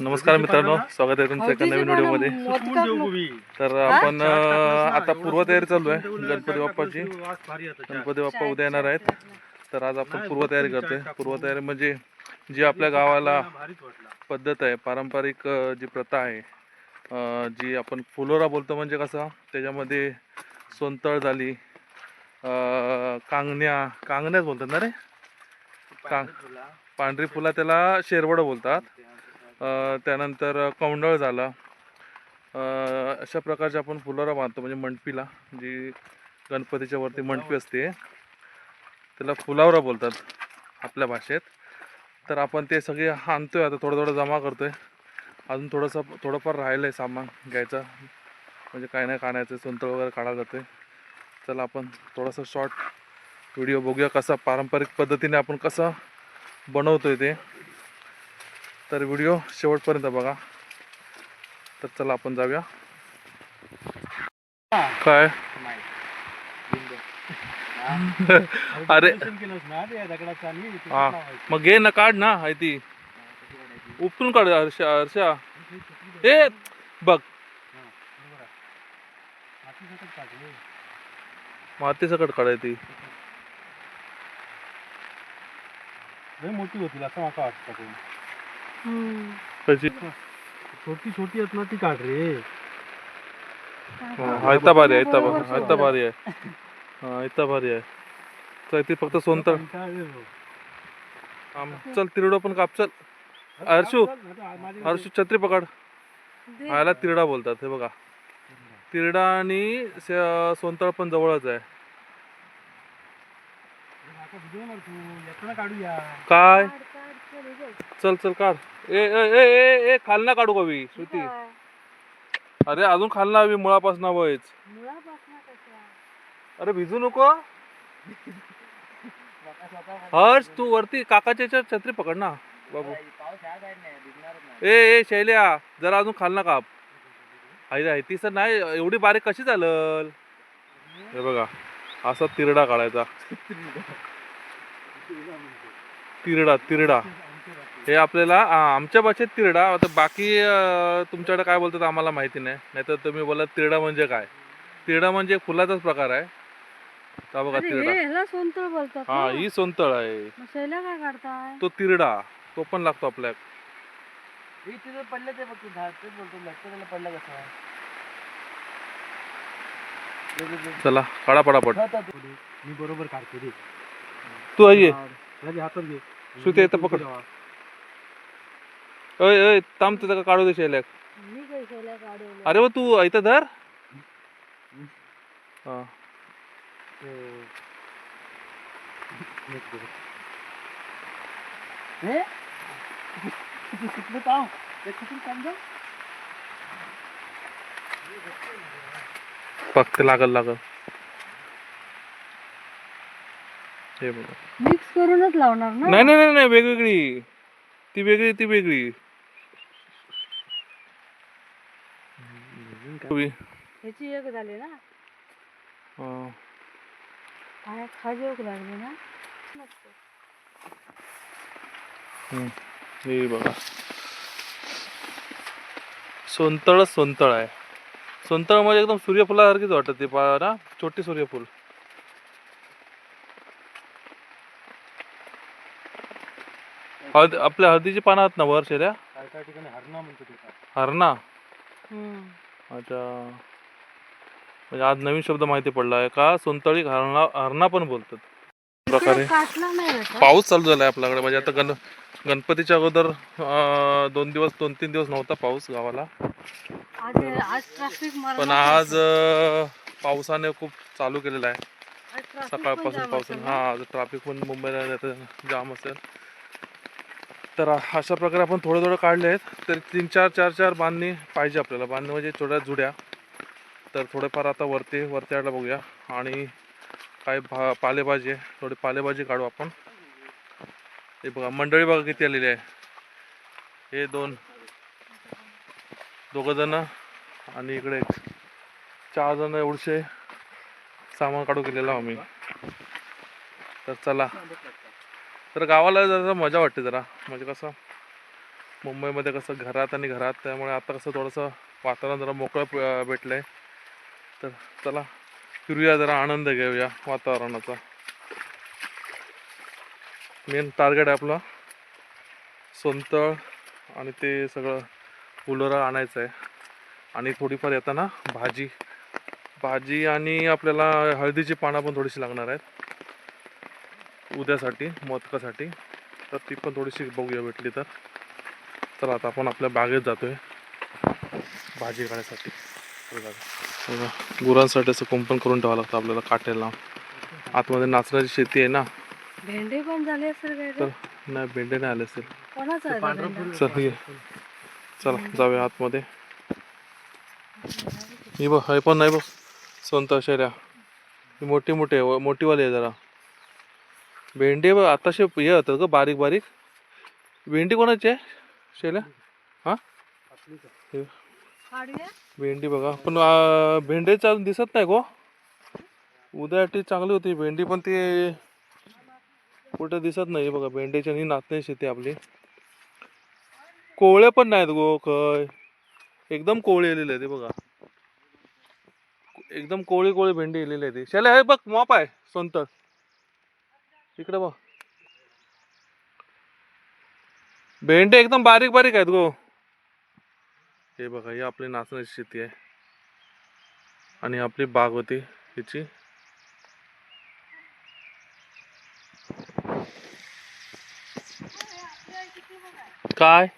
नमस्कार मित्रांनो स्वागत आहे तुमचं एका नवीन व्हिडिओमध्ये. तर आपण आता पूर्वतयारी चालू आहे. गणपती बाप्पाची. गणपती बाप्पा उद्या येणार आहेत. तर आज आपण पूर्वतयारी करतोय. पूर्वतयारी म्हणजे जी आपल्या गावाला पद्धत आहे पारंपरिक जी प्रथा आहे जी आपण फुलोरा बोलतो म्हणजे कसं त्याच्यामध्ये सोनतळ झाली अं, कांगण्या कांगण्याच बोलतात ना रे? पांढरी फुला. त्याला शेरवडं बोलतात. त्यानंतर कौंडळ झाला. अशा प्रकारचे आपण फुलोरा बांधतो म्हणजे मंडपीला जी गणपतीच्या वरती मंडपी असते. त्याला फुलावरा बोलतात आपल्या भाषेत. तर आपण ते सगळे आणतोय आता थोडं थोडं जमा करतोय. अजून थोडंसं थोडंफार राहिलं आहे सामान घ्यायचं. म्हणजे काय नाही काढायचं संतळ वगैरे काढायला जातोय. चला आपण थोडासा शॉर्ट व्हिडिओ बघूया कसा पारंपरिक पद्धतीने आपण कसं बनवतोय ते. तर व्हिडिओ शेवटपर्यंत बघा. तर चला आपण जाऊया. काय? अरे. हा. मग घे ना काढ ना आहे ती. उपटून काढ हर्षा हर्षा. ए बघ. माती सकट काढाय ती. मोठी होतील असं माका वाटतं ते. कशी छोटी छोटी आहेत ना ती काढ रे. आयता भारी आहे आयता भारी आयता भारी आहे. हा आयता भारी आहे. ती फक्त सोनतळ आम- चल तिरडो पण काप चल. हर्षू हर्षू छत्री पकड. ह्याला तिरडा बोलतात हे बघा. तिरडा आणि स- सोनतळ पण जवळच आहे. काय? चल चल काढ. ए ए ए ए, ए खाल ना काढू कवी श्रुती? अरे अजून खाल ना हवी मुळापासून वयच अरे भिजू नको. हर्ष तू वरती काकाच्या याच्यावर छत्री पकड ना बाबू. ए ए शैल्या जरा अजून खाल ना काप. आहे आहे ती सर नाही एवढी बारीक कशी चालल हे बघा असा तिरडा काढायचा. तिरडा तिरडा. हे आपल्याला आमच्या भाषेत तिरडा आता बाकी तुमच्याकडे काय बोलतात आम्हाला माहिती नाही. नाहीतर तुम्ही बोला तिरडा म्हणजे काय? तिरडा म्हणजे एक फुलाचाच प्रकार आहे. का बघा तिरडा? ह्याला सोनतळ बोलतात हा ना? ही सोनतळ आहे. मग शैल्या काय काढताय तो तिरडा तो पण लागतो आपल्या. पडलं ते बघ झाड तेच बोलतो. लक्षात पडलं कसं चला काढा पडापट मी बरोबर काढतो रे. तू आई ये. माझ्या हातात घे. श्रुती येतं पकड. अय अय थांब का काढू दे शैल्याक. मी शैल्या अरे व तू इथं धर. हा. फक्त लागल लागल. हे बघा. मिक्स करूनच लावणार ना? नाही नाही नाही नाही वेगवेगळी. ती वेगळी ती वेगळी. ह्याची एक झाली ना? खाली एक लागली ना? हम्म, हे बघा. सोनतळ सोनतळ आहे. सोनतळ म्हणजे एकदम सूर्यफुलासारखीच वाटत ते पा ना? छोटी सूर्यफूल. हळद आपल्या हळदीची पानं आहेत ना वर शेऱ्या? काय काय ठिकाणी हरणा म्हणतो ते काय. हरणा? हम्म. अच्छा. म्हणजे आज नवीन शब्द माहिती पडला आहे का? सोनतळी हरणा हरणा पण बोलतात. प्रकारे. इकडे काटला नाही बेटा. पाऊस चालू झालाय आपल्याकडे. म्हणजे आता गण गणपतीच्या अगोदर अं, दोन दिवस दोन तीन दिवस नव्हता पाऊस गावाला. आज आज ट्रॅफिक पण आज अं, पावसाने खूप चालू केलेला आहे. सकाळपासून पावसाने. हा आज ट्रॅफिक पण मुंबईला जातं जाम असेल. तर अशा प्रकारे आपण थोडं थोडं काढले आहेत. तर तीन चार चार चार बांधणी पाहिजे आपल्याला. बांधणी म्हणजे थोड्या जुड्या. तर थोडेफार आता वरती वरती आडला बघूया. आणि काय भा पालेभाजी आहे. थोडी पालेभाजी काढू आपण. हे बघा मंडळी बघा किती आलेली आहे. हे दोन. दोघं जण. आणि इकडे चार जण एवढसे सामान काढू केलेलं आम्ही. तर चला. तर गावाला जरा मजा वाटते जरा. म्हणजे कसं मुंबईमध्ये कसं घरात आणि घरात त्यामुळे आता कसं थोडंसं वातावरण जरा मोकळं भेटलं आहे तर चला फिरूया जरा आनंद घेऊया वातावरणाचा. मेन टार्गेट आहे आपलं सोनतळ आणि ते सगळं फुलोरा आणायचं आहे आणि थोडीफार येताना भाजी. भाजी आणि आपल्याला हळदीची पानं पण थोडीशी लागणार आहेत. उद्यासाठी मोदकासाठी. तर ती पण थोडीशी बघूया भेटली तर. चला आता आपण आपल्या बागेत जातोय. भाजी काढण्यासाठी. गुरांसाठी असं कुंपण करून ठेवावं लागतं आपल्याला काट्याला आतमध्ये नाचण्याची शेती आहे ना. भेंडी पण झाली असेल काय तर? नाही भेंडे नाही आले असेल. आहे? चल ये. चला जाऊया आतमध्ये. ही बघ हे पण नाही बघ. संत ही मोठी मोठी आहे व- मोठीवाली आहे जरा. भेंडी बघ आताशे हे होतं ग बारीक बारीक. भेंडी कोणाची आहे? शेल्या हा? हे. भेंडी बघा. पण भेंडी चालून दिसत नाही गो. उद्यासाठी चांगली होती भेंडी पण ती कुठे दिसत नाही बघा. भेंडीची आणि नाचणी शेती आपली. कोवळे पण नाहीत गो खय. एकदम कोवळी येलेली आहे ते बघा. एकदम कोळी कोळी भेंडी येलेली आहे ती. शाले हे बघ मॉप आहे सोनतळ इकडे बघ. भेंडी एकदम बारीक बारीक आहेत गो. हे बघा ही आपली नाचण्याची शेती आहे. आणि आपली बाग होती हिची. काय?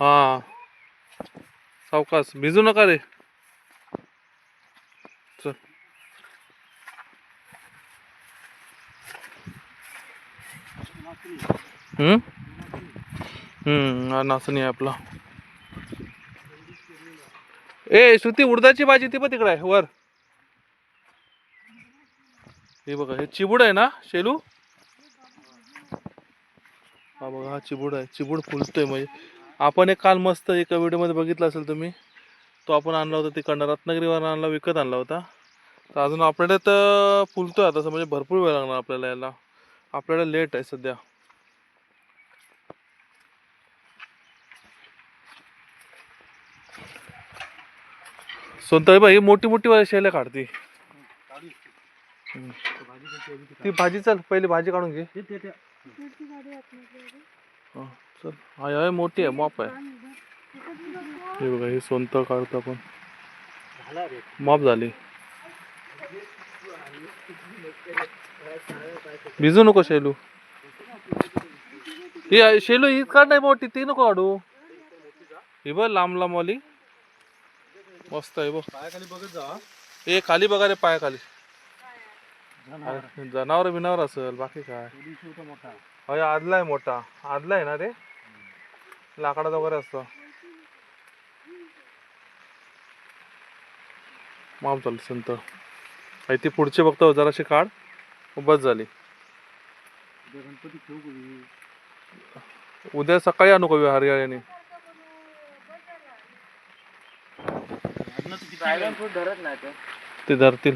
हा. सावकाश भिजू नका रे चल हम्म हम्म हा नाचणी आहे आपला. ए श्रुती उडदाची भाजी ती पण तिकडे आहे वर. हे बघा हे चिबूड आहे ना शेलू? हा बघा हा चिबूड आहे. चिबूड फुलतोय म्हणजे. आपण एक काल मस्त एका व्हिडिओमध्ये बघितलं असेल तुम्ही तो आपण आणला होता तिकडनं रत्नागिरीवर आणला विकत आणला होता. तर अजून आपल्याला तर फुलतोय आता असं म्हणजे भरपूर वेळ लागणार आपल्याला याला आपल्याला लेट आहे सध्या. सोनताई बाई मोठी मोठी शेल्या काढती. ती भाजी चल पहिले भाजी काढून घे? हा, चल. हाय हाय मोठी आहे मॉप आहे. हे बघा हे सोनत काढतो आपण मॉप झाली. भिजू नको शेलू. ही शेलू ही काढ नाही मोठी ती नको काढू. ही बघ लांब लांब वाली. मस्त आहे बघ. पायाखाली बघत जा. हे खाली बघा रे पाय खाली जनावर बिनावर असेल बाकी काय? मोठा. अय आदला आहे मोठा. आदला आहे ना रे? लाकडाचा वगैरे असतो माप झालं संत. आई ती पुढची बघतो जराशी काढ. बस झाली. गणपती ठेवू उद्या सकाळी आणू कवी हरियाळ्याने? ड्रॅगन फ्रूट धरत नाही ते. धरतील.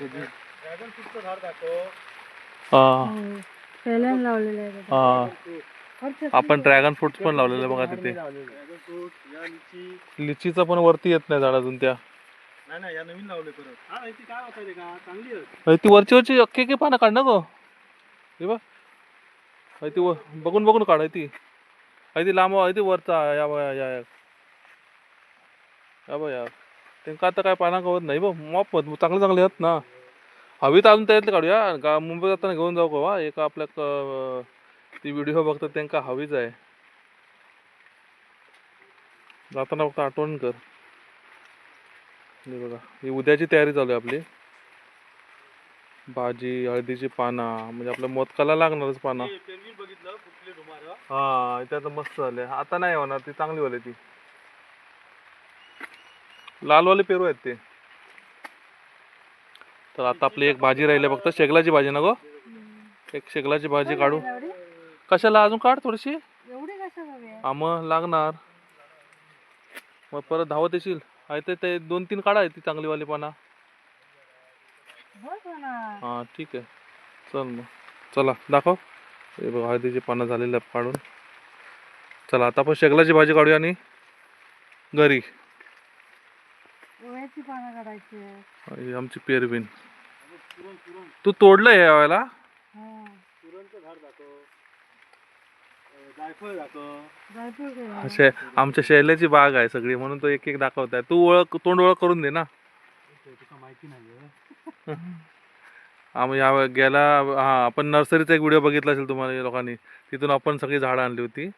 ड्रॅगन फ्रूटचं झाड दाखव. हा. सॅलन लावलेलं आहे त्याच्यात. हा खर्च आपण ड्रॅगन फ्रुट्स पण लावलेले बघा तिथे. ड्रॅगन फ्रूट या लिची. लिचीचं पण वरती येत नाही झाड अजून त्या. नाही नाही या नवीन लावले परत. हा ती काय होत का? चांगली आहे. अरे ती वरची वरची अख्खी अख्खी पानं काढ ना गो. हे बघ. अरे ती बघून बघून काढ अरे ती. अरे ती लांब अरे ती वरचा या बघ या या. या बघ या. त्यांका आता काय पाना कवत नाही बघ मॉप चांगले चांगले आहेत ना. हवीत अजून त्यातले काढूया? गा मुंबई जाताना घेऊन जाऊ का एका आपल्या क- ती व्हिडिओ बघतात त्यांका हवीच आहे. जाताना फक्त आठवण कर. बघा ही उद्याची तयारी चालू आहे आपली. भाजी हळदीची पाना म्हणजे आपल्या मोदकाला लागणारच पाना. हा आता मस्त झाले आता नाही होणार ती चांगली वाली ती. लालवाले पेरू आहेत ते. तर आता आपली एक भाजी राहिली फक्त शेगलाची भाजी ना गो? एक शेगलाची भाजी काढू. कशाला अजून काढ थोडीशी? हा मग लागणार. मग परत धावत येशील. आहे ते- दोन तीन काढा आहे ती चांगली वाली पाना हा ठीक आहे. चल मग. चला दाखव. हे बघा हळदीची पानं झालेली काढून. चला आता आपण शेगलाची भाजी काढूया आणि घरी. ओव्याची पानं काढायची. आहेत. ही आमची पेरबीन तू तोडलंय या वेळेला? हा. जायफळ. शे आमच्या शैल्याची बाग आहे सगळी म्हणून तो एक एक दाखवत आहे. तू ओळख तोंड ओळख करून दे ना. माहिती नाही आम्ही या गेला हा आपण नर्सरीचा एक व्हिडिओ बघितला असेल तुम्हाला लोकांनी. तिथून आपण सगळी झाडं आणली होती.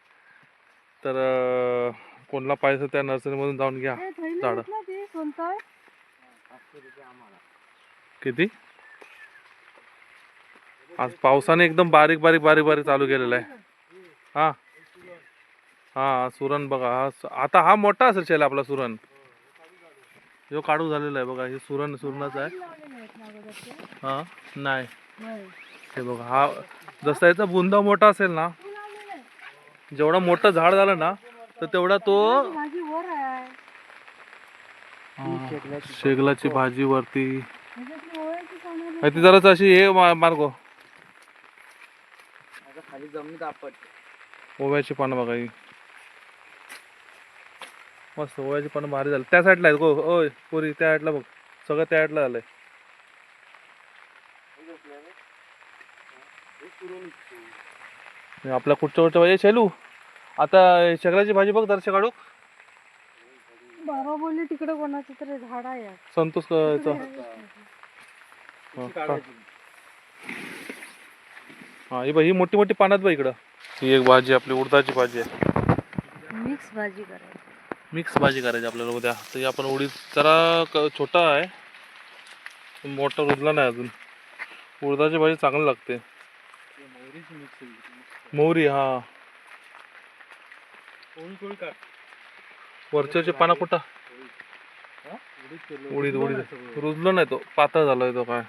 तर अं, कोणाला पाहिजे त्या नर्सरीमधून जाऊन घ्या झाडं. किती आज पावसाने एकदम बारीक बारीक बारीक बारीक चालू केलेला आहे हा हा सुरण बघा हा आता हा मोठा असेल शैला आपला सुरण जो काढू झालेला आहे बघा हे सुरण सुरणाचा आहे? हा नाही. हे बघा हा जसा याचा बुंदा मोठा असेल ना. जेवढा मोठं झाड झालं ना तर तेवढा तो वर आहे. हा, शेगलाची भाजी. वरती. आणि ती जराच अशी हे मा- मार्गो. आता खाली जमिनीत आपट. ओव्याची पानं बघा ही. मस्त ओव्याची पानं भारी झाली. त्या साईडला आहेत गो. ओय पोरी त्या साईडला बघ. सगळं त्या साईडला झालंय. आपल्या कुठच्या कुठच्या भाजी शैलू? आता शेगलाची भाजी बघ दर्शक काढू बाबा बोलले तिकडे कोणाचं तरी झाड आहे. संतोष क- हा, हा ही बघ ही मोठी मोठी पानात बघ इकडं. ही एक भाजी आपली उडदाची भाजी आहे. मिक्स भाजी करायची. मिक्स भाजी करायची आपल्याला उद्या. तर ही आपण उडीद जरा क- छोटा आहे. मोठा रुजला नाही अजून. उडदाची भाजी चांगली लागते. मोहरी हा. वरच्याचे पानं कुठं? उडीद उडीद. रुजलो नाही तो. पातळ झालाय तो काय?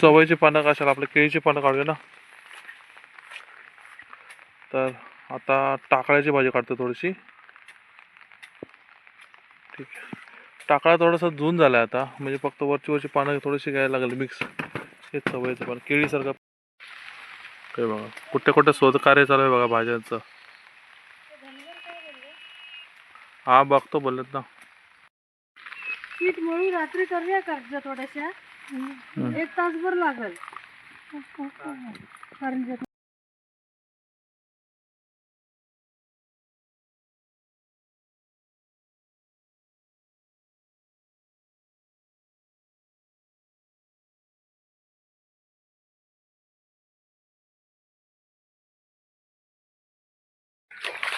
चवळीची पानं कशाला आपल्या केळीची पानं काढूया ना? तर आता टाकळ्याची भाजी काढतो थोडीशी. ठीक आहे. टाकळा थोडासा जून झालाय आता. म्हणजे फक्त वरची वरची पानं थोडीशी घ्यायला लागेल मिक्स. हे चवळीचं पानं केळीसारखं काय बघा कुठे कुठे शोध कार्य चालू आहे बघा भाज्यांचं. हा बघतो बोललेत ना पीठ मळून रात्री करूया थोड्याशा? एक तासभर लागल.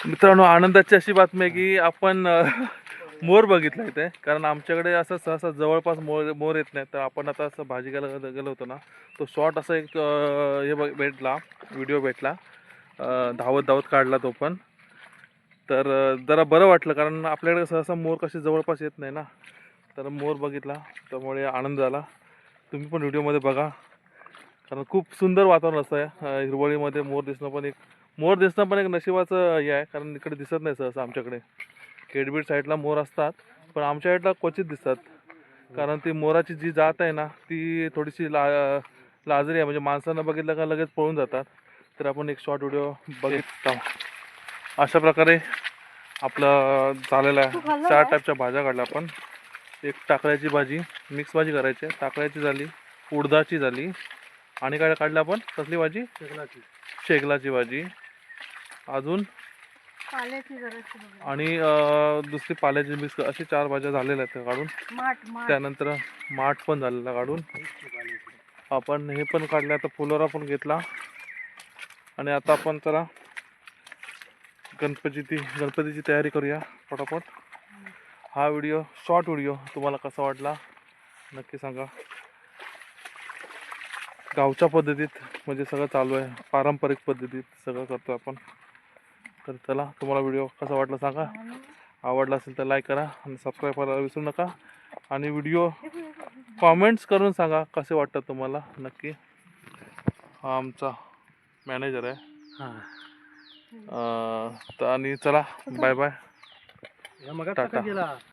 मित्रांनो आनंदाची अशी बातमी आहे की आपण मोर बघितला इथे. कारण आमच्याकडे असं सहसा जवळपास मोर मोर येत नाही. तर आपण आता असं भाजी घ्यायला गेलो होतो ना. तो शॉर्ट असा एक हे बघ भेटला. व्हिडिओ भेटला. धावत धावत काढला तो पण. तर जरा बरं वाटलं कारण आपल्याकडे सहसा मोर कसे जवळपास येत नाही ना. तर मोर बघितला. त्यामुळे आनंद झाला. तुम्ही पण व्हिडिओमध्ये बघा. कारण खूप सुंदर वातावरण असतं हिरवळीमध्ये मोर दिसणं पण एक मोर दिसणं पण एक नशिबाचं हे आहे कारण इकडे दिसत नाही सहसा आमच्याकडे. केडबीड साईडला मोर असतात पण आमच्या साईडला क्वचित दिसतात. कारण ती मोराची जी जात आहे ना ती थोडीशी ला लाजरी आहे. म्हणजे माणसांना बघितलं का लगेच पळून जातात. तर आपण एक शॉर्ट व्हिडिओ बघितला. अशा प्रकारे आपलं झालेलं आहे. चार? टाईपच्या भाज्या काढल्या आपण. एक टाकळ्याची भाजी मिक्स भाजी करायची आहे. टाकळ्याची झाली उडदाची झाली. आणि काय काढलं आपण? कसली भाजी? शेगलाची शेगलाची भाजी. अजून. आणि दुसरी पाल्याची मिक्स अशी चार भाज्या झालेल्या आहेत काढून. त्यानंतर माठ पण झालेला काढून. आपण हे पण काढलं आता फुलोरा पण घेतला. आणि आता आपण जरा गणपतीची गणपतीची तयारी करूया पटापट. हा व्हिडिओ शॉर्ट व्हिडिओ तुम्हाला कसा वाटला नक्की सांगा. गावच्या पद्धतीत म्हणजे सगळं चालू आहे पारंपरिक पद्धतीत सगळं करतो आपण. तर चला तुम्हाला व्हिडिओ कसा वाटला सांगा. आवडला असेल तर लाईक करा आणि सबस्क्राईब करायला विसरू नका. आणि व्हिडिओ कॉमेंट्स करून सांगा कसे वाटतात तुम्हाला. नक्की. हा आमचा मॅनेजर आहे. हा. आणि चला बाय बाय टाटा.